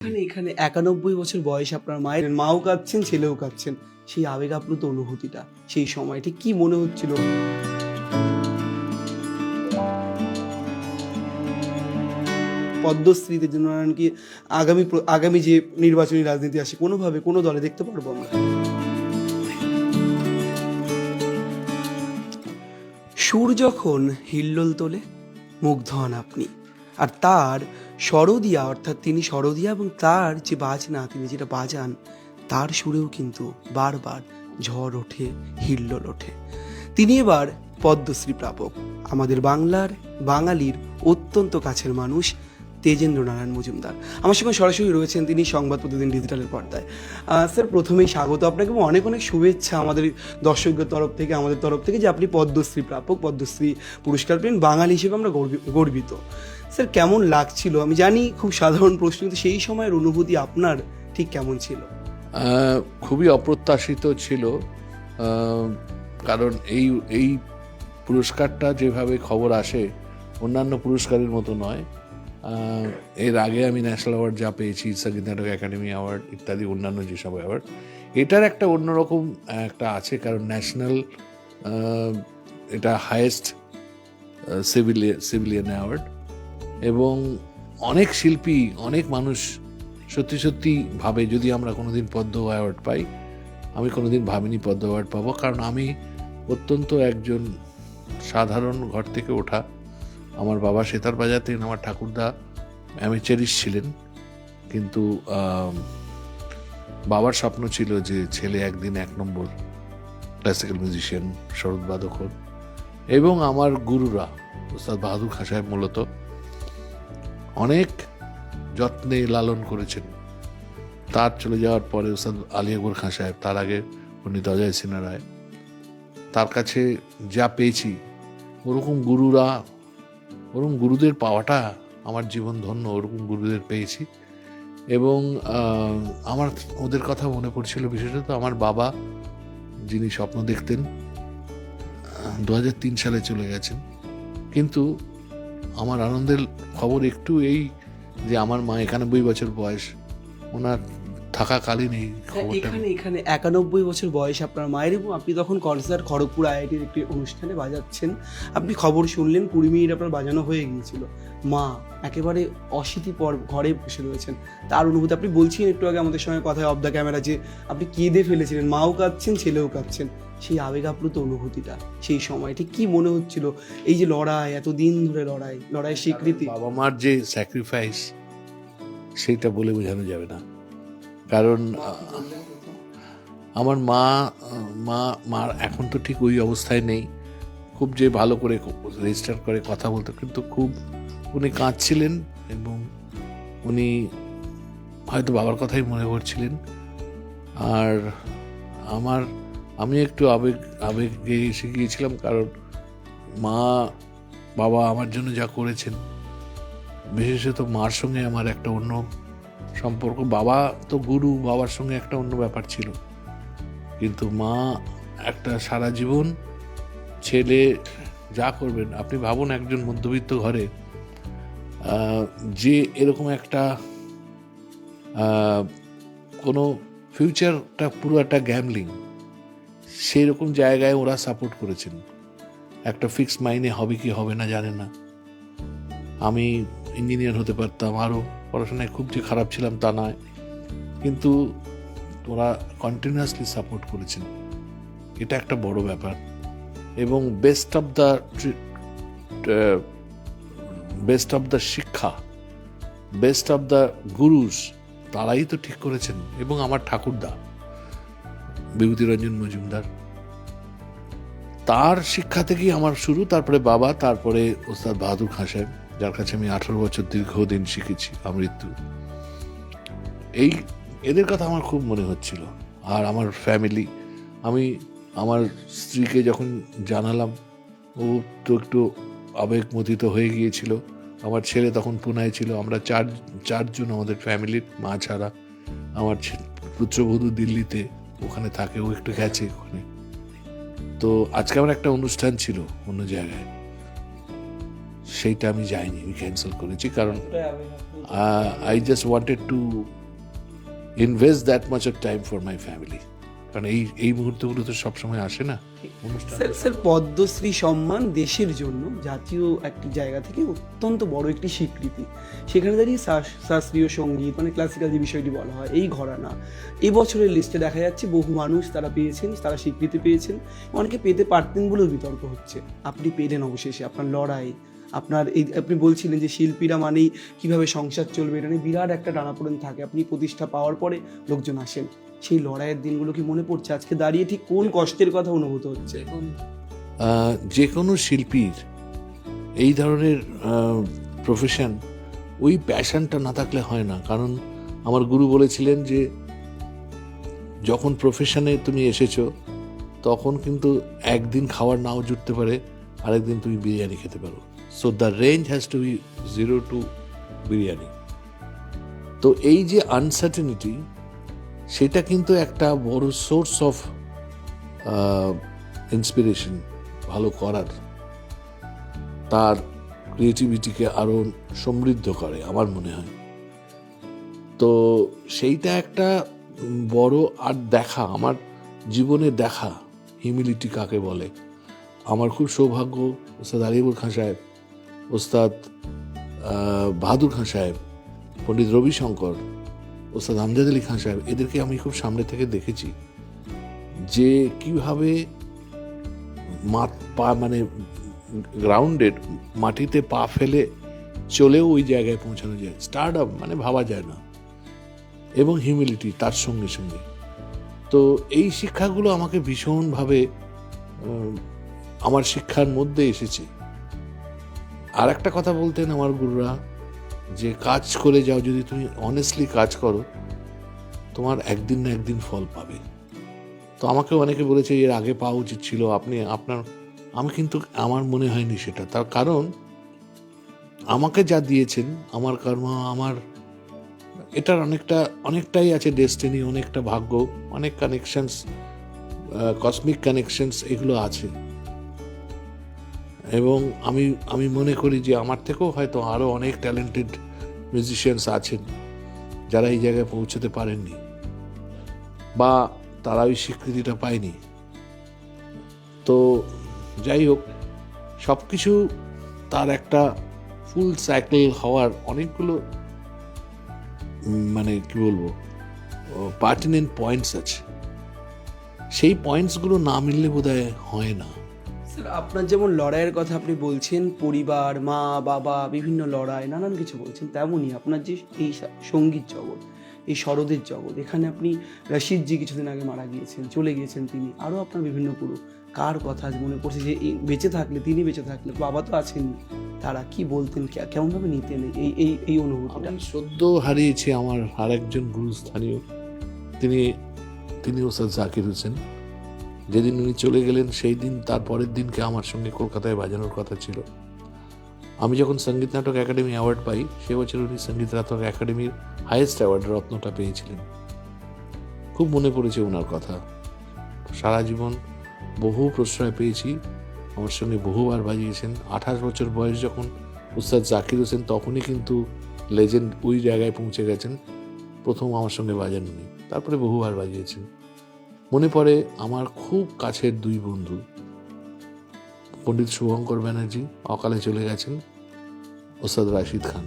এখানে এখানে একানব্বই বছর বয়স আপনার মায়ের। মাও কাঁদছেন, ছেলেও কাঁদছেন। সেই আবেগ আপ্লুত অনুভূতিটা, সেই সময়টি কি মনে হচ্ছিল? পদ্মশ্রীতে জন্য কি আগামী আগামী যে নির্বাচনী রাজনীতি আসে, কোনোভাবে কোনো দলে দেখতে পারব আমরা। সুর যখন হিল্লোল তোলে, মুগ্ধ হন আপনি। আর তার সরদিয়া অর্থাৎ তিনি সরদিয়া এবং তার যে বাজনা, তিনি যেটা বাজান, তার সুরেও কিন্তু বারবার ঝড় ওঠে, হিল্লোল ওঠে। তিনি এবার পদ্মশ্রী প্রাপক। আমাদের বাংলার, বাঙালির অত্যন্ত কাছের মানুষ তেজেন্দ্র নারায়ণ মজুমদার। আমার সঙ্গে সরাসরি রয়েছেন তিনি সংবাদ প্রতিদিন ডিজিটালের পর্দায়। স্যার, প্রথমেই স্বাগত আপনাকে অনেক অনেক শুভেচ্ছা আমাদের দর্শকদের তরফ থেকে, আমাদের তরফ থেকে যে আপনি পদ্মশ্রী প্রাপক, পদ্মশ্রী পুরস্কার পেলেন, বাঙালি হিসেবে আমরা গর্বি- গর্বিত। স্যার, কেমন লাগছিল? আমি জানি খুব সাধারণ প্রশ্ন, কিন্তু সেই সময়ের অনুভূতি আপনার ঠিক কেমন ছিল? খুবই অপ্রত্যাশিত ছিল। কারণ এই এই পুরস্কারটা যেভাবে খবর আসে, অন্যান্য পুরস্কারের মতো নয়। এর আগে আমি ন্যাশনাল অ্যাওয়ার্ড যা পেয়েছি, সংগীত নাটক একাডেমি অ্যাওয়ার্ড ইত্যাদি, অন্যান্য যেসব অ্যাওয়ার্ড, এটার একটা অন্যরকম একটা আছে। কারণ ন্যাশনাল এটা হায়েস্ট সিভিলিয়ান সিভিলিয়ান অ্যাওয়ার্ড এবং অনেক শিল্পী, অনেক মানুষ সত্যি সত্যি ভাবে, যদি আমরা কোনোদিন পদ্ম অ্যাওয়ার্ড পাই, আমি কোনোদিন ভাবিনি পদ্ম অ্যাওয়ার্ড পাবো, কারণ আমি অত্যন্ত একজন সাধারণ ঘর থেকে ওঠা। আমার বাবা সেতার বাজাতেন আমার ঠাকুরদা অ্যামেচারিস্ট ছিলেন। কিন্তু বাবার স্বপ্ন ছিল যে ছেলে একদিন এক নম্বর ক্লাসিক্যাল মিউজিশিয়ান শরৎবাদক হোক। এবং আমার গুরুরা, ওস্তাদ বাহাদুর খাঁ সাহেব মূলত অনেক যত্নে লালন করেছেন। তার চলে যাওয়ার পরে ওস্তাদ আলী আকবর খান সাহেব, তার আগে পণ্ডিত অজয় সিনহা রায়, তার কাছে যা পেয়েছি, ওরকম গুরুরা, ওরকম গুরুদের পাওয়াটা আমার জীবন ধন্য, ওরকম গুরুদের পেয়েছি। এবং আমার ওদের কথা মনে পড়ছিল বিশেষত আমার বাবা, যিনি স্বপ্ন দেখতেন দু সালে চলে গেছেন। কিন্তু আমার আনন্দের খবর একটু এই যে আমার মা একানব্বই বছর বয়স ওনার থাকাকালীন এই খবরটা এখানে এখানে একানব্বই বছর বয়স আপনার মায়ের এবং আপনি তখন কনসার্ট খড়গপুর আইআইটির একটি অনুষ্ঠানে বাজাচ্ছেন। আপনি খবর শুনলেন কুড়ি মিনিট আপনার বাজানো হয়ে গিয়েছিল। মা একেবারে অশীতি পর ঘরে বসে রয়েছেন। তার অনুভূতি আপনি বলছিলেন একটু আগে আমাদের সঙ্গে কথায় অফ দ্য ক্যামেরা যে আপনি কেঁদে ফেলেছিলেন মাও কাঁদছেন ছেলেও কাঁদছেন। সেই আবেগ আপ্লুত অনুভূতিটা সেই সময়টি কি মনে হচ্ছিল? এই যে লড়াই এতদিন ধরে লড়াই লড়াই স্বীকৃতি। বাবা মার যে স্যাক্রিফাইস সেইটা বলে বোঝানো যাবে না। কারণ আমার মা মা মার এখন তো ঠিক ওই অবস্থায় নেই। খুব যে ভালো করে রেজিস্টার করে কথা বলতো কিন্তু খুব উনি কাঁদছিলেন এবং উনি হয়তো বাবার কথাই মনে করছিলেন আর আমার আমি একটু আবেগ, আবেগে এসে গিয়েছিলাম কারণ মা, বাবা আমার জন্য যা করেছেন, বিশেষত মার সঙ্গে আমার একটা অন্য সম্পর্ক। বাবা তো গুরু, বাবার সঙ্গে একটা অন্য ব্যাপার ছিল। কিন্তু মা একটা সারা জীবন ছেলে, যা করবেন, আপনি ভাবুন একজন মধ্যবিত্ত ঘরে যে এরকম একটা কোনো ফিউচারটা পুরো একটা গ্যামলিং সেই রকম জায়গায় ওরা সাপোর্ট করেছেন। একটা ফিক্স মাইনে হবে কি হবে না জানে না। আমি ইঞ্জিনিয়ার হতে পারতাম আরও পড়াশোনায় খুব যে খারাপ ছিলাম তা নয়। কিন্তু ওরা কন্টিনিউয়াসলি সাপোর্ট করেছেন। এটা একটা বড় ব্যাপার। এবং best of the best of the শিক্ষা বেস্ট অফ দ্য গুরুস, তারাই তো ঠিক করেছেন। এবং আমার ঠাকুরদা। বিভূতিরঞ্জন মজুমদার। তার শিক্ষা থেকেই আমার শুরু, তারপরে বাবা, তারপরে ওস্তাদ বাহাদুর খাঁ সাহেব, যার কাছে আমি আঠারো বছর দীর্ঘদিন শিখেছি, আমৃত্যু। এই, এদের কথা আমার খুব মনে হচ্ছিল। আর আমার ফ্যামিলি আমি আমার স্ত্রীকে যখন জানালাম, ও তো একটু আবেগমতিত হয়ে গিয়েছিল। আমার ছেলে তখন পুনায় ছিল, আমরা চার, চারজন আমাদের ফ্যামিলির মা ছাড়া। আমার পুত্রবধূ দিল্লিতে ওখানে থাকে ও একটু গেছে ওখানে। তো আজকে আমার একটা অনুষ্ঠান ছিল অন্য জায়গায়। সেইটা আমি যাইনি, আমি ক্যান্সেল করেছি কারণ I just wanted to invest that much of time for my family কারণ এই এই মুহূর্তগুলো তো সবসময় আসে না। স্যার স্যার, পদ্মশ্রী সম্মান দেশের জন্য জাতীয় একটি জায়গা থেকে অত্যন্ত বড় একটি স্বীকৃতি। সেখানে দাঁড়িয়ে শাস- শাস্ত্রীয় সংগীত মানে ক্লাসিক্যাল যে বিষয়টি বলা হয়, এই ঘরানা। এবছরের লিস্টে দেখা যাচ্ছে বহু মানুষ তারা পেয়েছেন, তারা স্বীকৃতি পেয়েছেন, অনেকে পেতে পারতেন বলেও বিতর্ক হচ্ছে। আপনি পেলেন অবশেষে আপনার লড়াই। আপনার এই আপনি বলছিলেন যে শিল্পীরা মানেই কীভাবে সংসার চলবে, এটা নিয়ে বিরাট একটা টানাপোড়েন থাকে। আপনি প্রতিষ্ঠা পাওয়ার পরে লোকজন আসেন। সেই লড়াইয়ের দিনগুলো কি মনে পড়ছে? আজকে দাঁড়িয়ে ঠিক কোন কষ্টের কথা অনুভূত হচ্ছে? যে কোনো শিল্পীর এই ধরনের প্রফেশন ওই প্যাশনটা না থাকলে হয় না। কারণ আমার গুরু বলেছিলেন যে, যখন প্রফেশনে তুমি এসেছ, তখন কিন্তু একদিন খাবার নাও জুটতে পারে, আরেকদিন তুমি বিরিয়ানি খেতে পারো। So the range has to be zero to biryani তো এই যে আনসার্টেনিটি সেটা কিন্তু একটা বড় সোর্স অফ ইন্সপিরেশন ভালো করার। তার ক্রিয়েটিভিটিকে আরও সমৃদ্ধ করে, আমার মনে হয়। তো সেইটা একটা বড় আর দেখা, আমার জীবনে দেখা হিউমিলিটি কাকে বলে? আমার খুব সৌভাগ্য, ওস্তাদ আলিবুর খান সাহেব ওস্তাদ বাহাদুর খান সাহেব, পণ্ডিত রবিশঙ্কর, ওস্তাদ আমজাদ আলী খান সাহেব, এদেরকে আমি খুব সামনে থেকে দেখেছি যে কীভাবে মাত পা মানে গ্রাউন্ডেড মাটিতে পা ফেলে চলেও ওই জায়গায় পৌঁছানো যায়। স্টার্ট আপ মানে ভাবা যায় না। এবং হিউমিলিটি তার সঙ্গে সঙ্গে। তো এই শিক্ষাগুলো আমাকে ভীষণভাবে আমার শিক্ষার মধ্যে এসেছে। আর একটা কথা বলতেন আমার গুরুরা, যে কাজ করে যাও, যদি তুমি অনেস্টলি কাজ করো, তোমার একদিন না একদিন ফল পাবে। তো আমাকে অনেকে বলেছে, এর আগে পাওয়া উচিত ছিল, আপনি, আপনার, আমি কিন্তু আমার মনে হয়নি সেটা। তার কারণ, আমাকে যা দিয়েছেন, আমার কর্ম, আমার, এটার অনেকটা, অনেকটাই আছে ডেস্টিনি অনেকটা ভাগ্য, অনেক কানেকশনস কসমিক কানেকশনস এগুলো আছে। এবং আমি আমি মনে করি যে আমার থেকেও হয়তো আরও অনেক ট্যালেন্টেড মিউজিশিয়ানস আছেন যারা এই জায়গায় পৌঁছতে পারেননি বা তারা ওই স্বীকৃতিটা পায়নি। তো যাই হোক সব কিছু তার একটা ফুল সাইকেল হওয়ার অনেকগুলো মানে কি বলব পার্টিনেন্ট পয়েন্টস আছে। সেই পয়েন্টসগুলো না মিললে বোধহয় হয় না। স্যার আপনার যেমন লড়াইয়ের কথা আপনি বলছেন, পরিবার, মা, বাবা, বিভিন্ন লড়াই, নানান কিছু বলছেন, তেমনই আপনার যে এই সংগীত জগৎ, এই শরদের জগৎ, এখানে আপনি রশিদজি কিছুদিন আগে মারা গিয়েছেন, চলে গিয়েছেন তিনি, আরও আপনার বিভিন্ন গুরু। কার কথা মনে পড়ছে যে বেঁচে থাকলে, তিনি বেঁচে থাকলে, বাবা তো আছেনই তারা কি বলতেন কেমনভাবে নিতেন এই এই এই অনুভূতিটা? সদ্য হারিয়েছি আমার আর আরেকজন গুরুস্থানীয়, তিনি তিনি ওস্তাদ জাকির হোসেন। যেদিন উনি চলে গেলেন, সেই দিন তার পরের দিনকে আমার সঙ্গে কলকাতায় বাজানোর কথা ছিল। আমি যখন সংগীত নাটক একাডেমি অ্যাওয়ার্ড পাই, সে বছর উনি সংগীত নাটক একাডেমির হাইয়েস্ট অ্যাওয়ার্ড রত্নটা পেয়েছিলেন। খুব মনে পড়েছে ওনার কথা। সারা জীবন বহু প্রশ্রয় পেয়েছি। আমার সঙ্গে বহুবার বাজিয়েছেন। আঠাশ বছর বয়স যখন উস্তাদ জাকির হোসেন, তখনই কিন্তু লেজেন্ড ওই জায়গায় পৌঁছে গেছেন। প্রথম আমার সঙ্গে বাজান উনি তারপরে বহুবার বাজিয়েছেন। মনে পড়ে আমার খুব কাছের দুই বন্ধু। পণ্ডিত শুভঙ্কর ব্যানার্জি অকালে চলে গেছেন ওস্তাদ রাশিদ খান,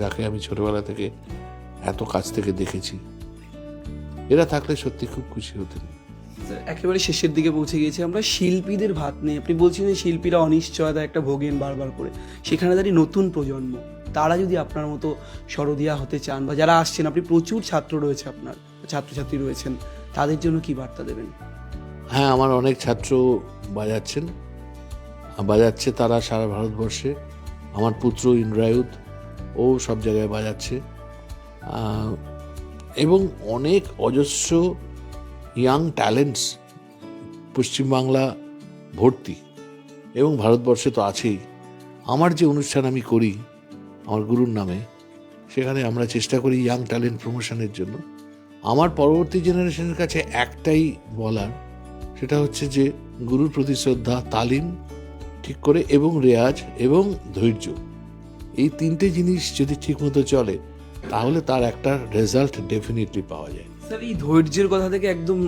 যাকে আমি ছোটবেলা থেকে এত কাছ থেকে দেখেছি। এরা থাকলে সত্যি খুব খুশি হতেন। একেবারে শেষের দিকে পৌঁছে গিয়েছি আমরা। শিল্পীদের ভাত নেই আপনি বলছিলেন শিল্পীরা অনিশ্চয়তা একটা ভোগেন বারবার করে। সেখানে দাঁড়িয়ে নতুন প্রজন্ম, তারা যদি আপনার মতো সরদিয়া হতে চান বা যারা আসছেন, আপনি প্রচুর ছাত্র রয়েছে আপনার, ছাত্রছাত্রী রয়েছেন। তাদের জন্য কি বার্তা দেবেন? হ্যাঁ আমার অনেক ছাত্র বাজাচ্ছেন। বাজাচ্ছে তারা সারা ভারতবর্ষে। আমার পুত্র ইন্দ্রায়ুধ ও সব জায়গায় বাজাচ্ছে। এবং অনেক অজস্র ইয়াং ট্যালেন্টস পশ্চিমবাংলা ভর্তি। এবং ভারতবর্ষে তো আছেই। আমার যে অনুষ্ঠান আমি করি, আমার গুরুর নামে, সেখানে আমরা চেষ্টা করি ইয়াং ট্যালেন্ট প্রমোশনের জন্য। আমার পরবর্তী জেনারেশনের কাছে একটাই বলার, সেটা হচ্ছে যে গুরুর প্রতি শ্রদ্ধা, তালিম ঠিক করে এবং রেয়াজ এবং ধৈর্য। এই তিনটে জিনিস যদি ঠিকমতো চলে, তাহলে তার একটা রেজাল্ট ডেফিনেটলি পাওয়া যায়। স্যার এই ধৈর্যের কথা থেকে একদম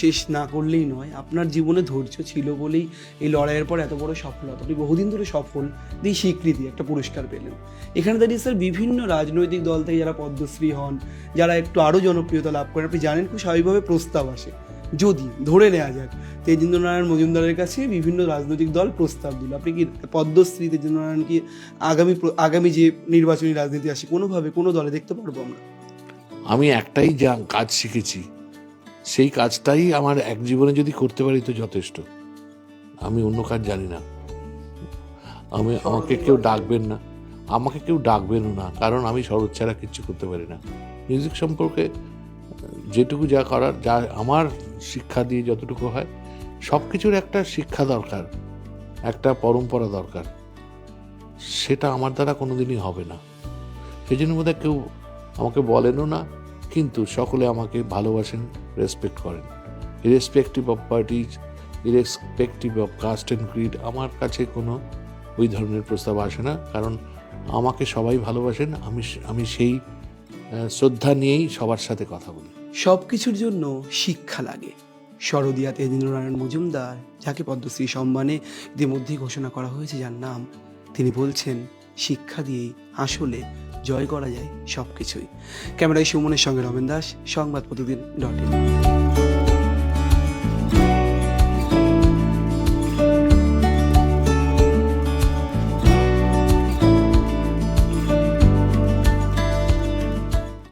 শেষ না করলেই নয়। আপনার জীবনে ধৈর্য ছিল বলেই এই লড়াইয়ের পর এত বড় সফলতা। আপনি বহুদিন ধরে সফল, দিয়ে স্বীকৃতি, একটা পুরস্কার পেলেন। এখানে দাঁড়িয়ে স্যার বিভিন্ন রাজনৈতিক দল থেকে যারা পদ্মশ্রী হন, যারা একটু আরও জনপ্রিয়তা লাভ করেন, আপনি জানেন খুব স্বাভাবিকভাবে প্রস্তাব আসে। যদি ধরে নেওয়া যাক, তেজেন্দ্রনারায়ণ মজুমদারের কাছে বিভিন্ন রাজনৈতিক দল প্রস্তাব দিল। আপনি কি পদ্মশ্রী, তেজেন্দ্রনারায়ণ কি আগামী আগামী যে নির্বাচনী রাজনীতি আসে, কোনোভাবে কোনো দলে দেখতে পারব আমরা? আমি একটাই যা কাজ শিখেছি, সেই কাজটাই আমার এক জীবনে যদি করতে পারি তো যথেষ্ট। আমি অন্য কাজ জানি না। আমি, আমাকে কেউ ডাকবেন না। আমাকে কেউ ডাকবেনও না, কারণ আমি শরৎ ছাড়া কিচ্ছু করতে পারি না। মিউজিক সম্পর্কে যেটুকু যা করার, যা আমার শিক্ষা দিয়ে যতটুকু হয় সব কিছুর একটা শিক্ষা দরকার, একটা পরম্পরা দরকার। সেটা আমার দ্বারা কোনোদিনই হবে না। সেই জন্য বোধহয় কেউ আমাকে বলেনও না, কিন্তু সকলে আমাকে ভালোবাসেন রেসপেক্ট করেন। Irrespective of parties irrespective of caste and creed আমার কাছে কোনো ওই ধরনের প্রস্তাব আসে না, কারণ আমাকে সবাই ভালোবাসেন, আমি আমি সেই শ্রদ্ধা নিয়েই সবার সাথে কথা বলি। সব কিছুর জন্য শিক্ষা লাগে। শরদিয়া তেজেন্দ্রনারায়ণ মজুমদার, যাকে পদ্মশ্রী সম্মানে ইতিমধ্যেই ঘোষণা করা হয়েছে যার নাম তিনি বলছেন শিক্ষা দিয়েই আসলে জয় করা যায় সব কিছুই ক্যামেরায় সুমনের সঙ্গে রমেন দাস, সংবাদ প্রতিদিন ডট ইন।